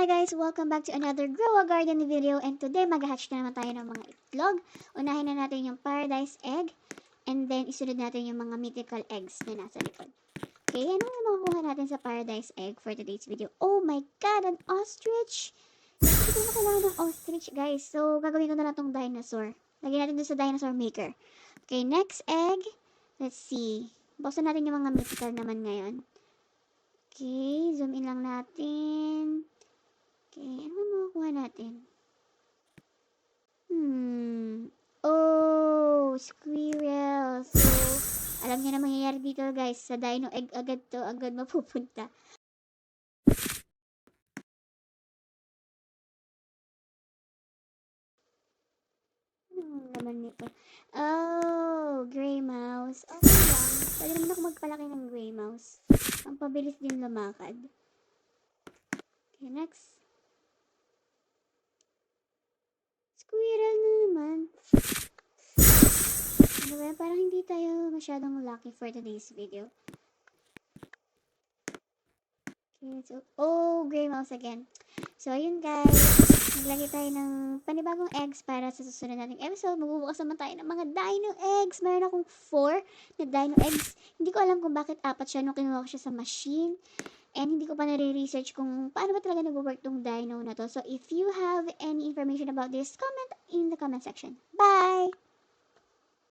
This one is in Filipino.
Hi guys! Welcome back to another Grow a Garden video and today mag-hatch na naman tayo ng mga itlog. Unahin na natin yung paradise egg and then isunod natin yung mga mythical eggs na nasa likod. Okay, ano yung makukuha natin sa paradise egg for today's video? Oh my god! An ostrich! Hindi na kailangan ng ostrich guys. So, gagawin ko na lang tong dinosaur. Lagyan natin dun sa dinosaur maker. Okay, next egg. Let's see. Buksan natin yung mga mythical naman ngayon. Okay, zoom in lang natin. Okay, ano ba makukuha natin? Hmm. Oh, squirrel. So, alam niyo na mangyayari dito guys. Sa dino egg agad to, agad mapupunta. Ano naman nito? Oh, gray mouse. Okay lang. Pwede naman ako magpalaki ng gray mouse. Ang pabilis din lumakad. Okay, next. Squirrel na naman. Ba yan? Parang hindi tayo masyadong lucky for today's video. Okay, so, oh, gray mouse again. So, ayun guys. Naglagay tayo ng panibagong eggs para sa susunod nating episode. Magbubukas naman tayo ng mga dino eggs. Meron akong 4 na dino eggs. Hindi ko alam kung bakit apat siya nung kinuha ko siya sa machine. And hindi ko pa nare-research kung paano ba talaga nag-work tong dino na to. So, if you have any information about this, comment in the comment section. Bye!